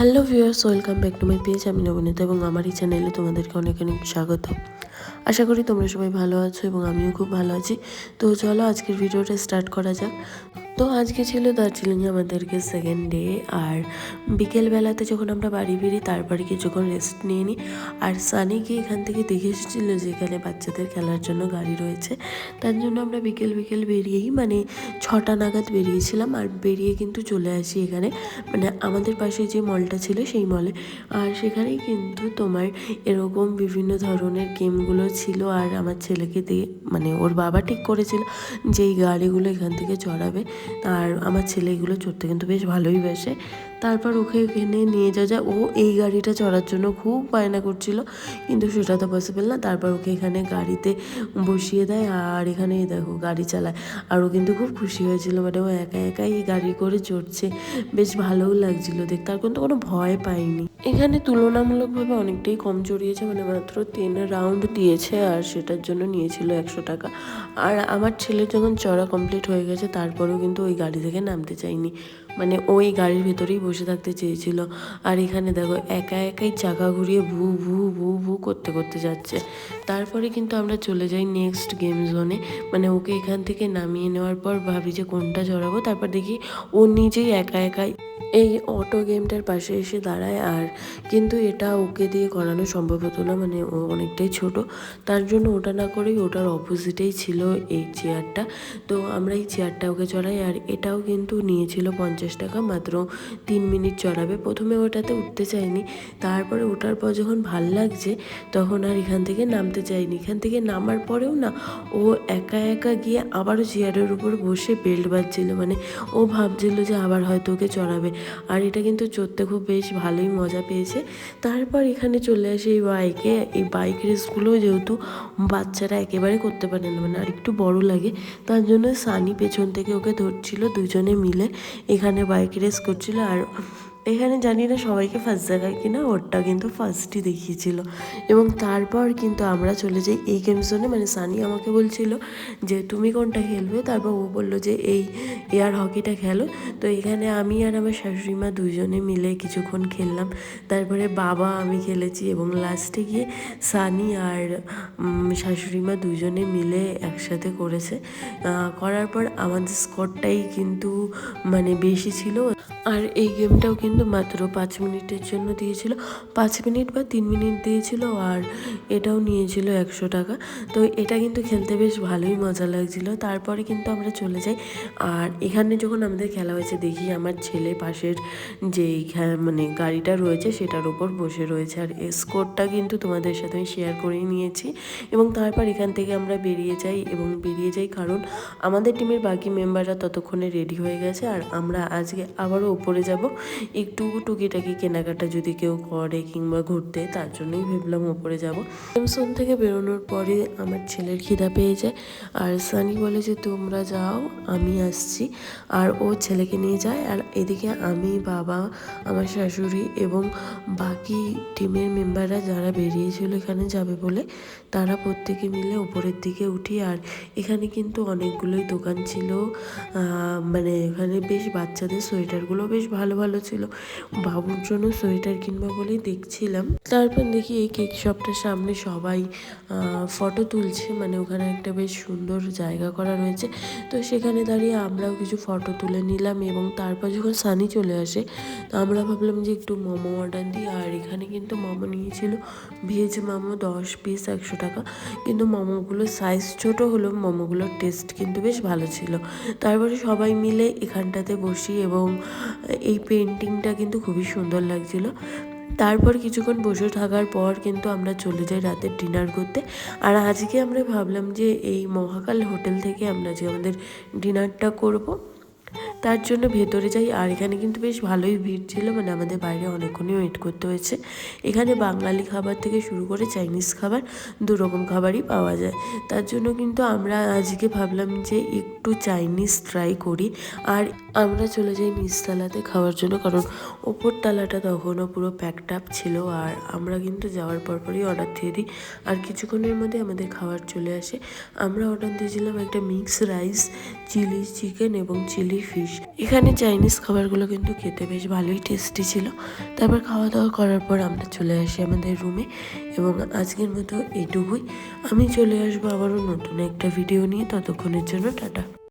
Hello viewers, welcome back to my page. আমি নবনীতা এবং আমার এই চ্যানেলে তোমাদেরকে অনেক অনেক স্বাগত। আশা করি তোমরা সবাই ভালো আছো এবং আমিও খুব ভালো আছি। তো চলো আজকের ভিডিওটা স্টার্ট করা যাক। তো আজকে ছিল দার্জিলিংয়ে আমাদেরকে সেকেন্ড ডে আর বিকেলবেলাতে যখন আমরা বাড়ি বেরি তারপরে কিছুক্ষণ রেস্ট নিয়ে নিই আর সানিকে এখান থেকে দেখে এসেছিল যে এখানে বাচ্চাদের খেলার জন্য গাড়ি রয়েছে। তার জন্য আমরা বিকেল বিকেল বেরিয়েই মানে ছটা নাগাদ বেরিয়েছিলাম আর বেরিয়ে কিন্তু চলে আসি এখানে। মানে আমাদের পাশে যে মলটা ছিল সেই মলে আর সেখানেই কিন্তু তোমার এরকম বিভিন্ন ধরনের গেমগুলো ছিল আর আমার ছেলেকে দিয়ে মানে ওর বাবা ঠিক করেছিল যে এই গাড়িগুলো এখান থেকে চড়াবে। আর আমার ছেলে এগুলো চড়তে কিন্তু বেশ ভালোই বাসে। তারপর ওকে এখানে নিয়ে যাওয়া যায়। ও এই গাড়িটা চড়ার জন্য খুব বায়না করছিল, কিন্তু সেটা তো পসিবল না। তারপর ওকে এখানে গাড়িতে বসিয়ে দেয় আর এখানে দেখো গাড়ি চালায়। আর ও কিন্তু খুব খুশি হয়েছিল মানে ও একা একাই এই গাড়ি করে চড়ছে। বেশ ভালোও লাগছিল দেখতে, আর কিন্তু কোনো ভয় পাইনি এখানে তুলনামূলকভাবে অনেকটাই কম চড়িয়েছে মানে মাত্র তিন রাউন্ড দিয়েছে আর সেটার জন্য নিয়েছিল একশো টাকা। আর আমার ছেলে যখন চড়া কমপ্লিট হয়ে গেছে, তারপরেও কিন্তু ওই গাড়ি থেকে নামতে চাইনি। মানে ওই গাড়ির ভেতরেই বসে থাকতে চেয়েছিল। আর এখানে দেখো, একা একাই চাকা ঘুরিয়ে ভু ভু ভু ভু করতে করতে যাচ্ছে। তারপরে কিন্তু আমরা চলে যাই নেক্সট গেম জোনে মানে ওকে এখান থেকে নামিয়ে নেওয়ার পর ভাবি যে কোনটা চড়াবো। তারপর দেখি ও নিজেই একা একাই এই অটো গেমটার পাশে এসে দাঁড়ায়। আর কিন্তু এটা ওকে দিয়ে করানো সম্ভব হতো না মানে ও অনেকটাই ছোট। তার জন্য ওটা না করেই ওটার অপোজিটেই ছিল এই চেয়ারটা তো আমরা এই চেয়ারটা ওকে চড়াই। আর এটাও কিন্তু নিয়েছিল পঞ্চাশ টাকা মাত্র। তিন মিনিট চড়াবে। প্রথমে ওটাতে উঠতে চাইনি। তারপরে ওঠার পর যখন ভালো লাগছে, তখন আর এখান থেকে নামতে চাইনি। এখান থেকে নামার পরেও না, ও একা একা গিয়ে আবারও চেয়ারের উপর বসে বেল্ট বাজছিল। মানে ও ভাবছিল যে আবার হয়তো ওকে চড়াবে। আর এটা কিন্তু চড়তে খুব বেশ ভালোই মজা পেয়েছে। তারপর এখানে চলে আসে এই বাইকে। এই বাইক রেসগুলো যেহেতু বাচ্চারা একেবারে করতে পারে না। মানে আর একটু বড় লাগে। তার জন্য সানি পেছন থেকে ওকে ধরছিল দুজনে মিলে। এখানে বাইক রেস করছিল আর এখানে জানি না সবাইকে ফার্স্ট জায়গায় কিনা, ওরটা কিন্তু ফার্স্টই দেখিয়েছিল। এবং তারপর কিন্তু আমরা চলে যাই এই গেম জোনে মানে সানি আমাকে বলছিল যে, তুমি কোনটা খেলবে? তারপর ও বলল যে, এই এয়ার হকিটা খেলো। তো এখানে আমি আর আমার শাশুড়িমা দুজনে মিলে কিছুক্ষণ খেললাম। তারপরে বাবা আমি খেলেছি এবং লাস্টে গিয়ে সানি আর শাশুড়িমা দুজনে মিলে একসাথে করেছে। করার পর আমাদের স্কোরটাই কিন্তু মানে বেশি ছিল। আর এই গেমটাও কিন্তু মাত্র পাঁচ মিনিটের জন্য দিয়েছিল। পাঁচ মিনিট বা তিন মিনিট দিয়েছিল আর এটাও নিয়েছিল একশো টাকা। তো এটা কিন্তু খেলতে বেশ ভালোই মজা লাগছিল। তারপরে কিন্তু আমরা চলে যাই। আর এখানে যখন আমাদের খেলা হয়েছে, দেখি আমার ছেলে পাশের যে মানে গাড়িটা রয়েছে, সেটার উপর বসে রয়েছে। আর স্কোরটা কিন্তু তোমাদের সাথে আমি শেয়ার করেই নিয়েছি। এবং তারপর এখান থেকে আমরা বেরিয়ে যাই এবং বেরিয়ে যাই কারণ আমাদের টিমের বাকি মেম্বাররা ততক্ষণে রেডি হয়ে গেছে। আর আমরা আজকে আবারও উপরে যাব। একটু টুকিটাকি কেনাকাটা যদি কেউ করে কিংবা ঘুরতে, তার জন্যই ভেবলাম ওপরে যাব। জোন থেকে বেরোনোর পরে আমার ছেলের খিদা পেয়ে যায়। আর সানি বলে যে, তোমরা যাও, আমি আসছি। আর ও ছেলেকে নিয়ে যায়। আর এদিকে আমি, বাবা, আমার শাশুড়ি এবং বাকি টিমের মেম্বাররা যারা বেরিয়েছিল এখানে যাবে বলে, তারা প্রত্যেকে মিলে উপরের দিকে উঠি। আর এখানে কিন্তু অনেকগুলোই দোকান ছিল। মানে এখানে বেশ বাচ্চাদের সোয়েটারগুলো বেশ ভালো ভালো ছিল। বাবুর জন্য সোয়েটার কিনবো বলেই দেখছিলাম। তারপর দেখি এই কেক শপটার সামনে সবাই ফটো তুলছে। মানে ওখানে একটা বেশ সুন্দর জায়গা করা রয়েছে। তো সেখানে দাঁড়িয়ে আমরাও কিছু ফটো তুলে নিলাম এবং তারপর যখন সানি চলে আসে, তো আমরা ভাবলাম যে একটু মোমো অর্ডার দিই। আর এখানে কিন্তু মোমো নিয়েছিল ভেজ মোমো দশ পিস একশো টাকা। কিন্তু মোমোগুলো সাইজ ছোট হলেও মোমোগুলোর টেস্ট কিন্তু বেশ ভালো ছিল। তারপরে সবাই মিলে এখানটাতে বসি এবং এই পেন্টিংটা কিন্তু খুবই সুন্দর লাগছিল। তারপর কিছুক্ষণ বসে থাকার পর কিন্তু আমরা চলে যাই রাতের ডিনার করতে। আর আজকে আমরা ভাবলাম যে এই মহাকাল হোটেল থেকে আমরা যে আমাদের ডিনারটা করব তার জন্য ভেতরে যাই, আর এখানে কিন্তু বেশ ভালোই ভিড় ছিল। মানে আমাদের বাইরে অনেকক্ষণই ওয়েট করতে হয়েছে। এখানে বাঙালি খাবার থেকে শুরু করে চাইনিজ খাবার দু রকম খাবারই পাওয়া যায়। তার জন্য কিন্তু আমরা আজকে ভাবলাম যে একটু চাইনিজ ট্রাই করি। আর আমরা চলে যাই নিচতলাতে খাওয়ার জন্য, কারণ ওপর তলাটা তখনও পুরো প্যাকড আপ ছিল। আর আমরা কিন্তু যাওয়ার পরপরই অর্ডার দিয়ে দিই। আর কিছুক্ষণের মধ্যে আমাদের খাবার চলে আসে। আমরা অর্ডার দিয়েছিলাম একটা মিক্স রাইস চিলি চিকেন এবং চিলি ফিশ ফিশ এখানে চাইনিজ খাবারগুলো কিন্তু খেতে বেশ ভালোই টেস্টি ছিল। তারপর খাওয়া দাওয়া করার পর আমরা চলে আসি আমাদের রুমে এবং আজকের মতো এইটুকুই আমি চলে আসব আবারও নতুন একটা ভিডিও নিয়ে। ততক্ষণের জন্য টাটা।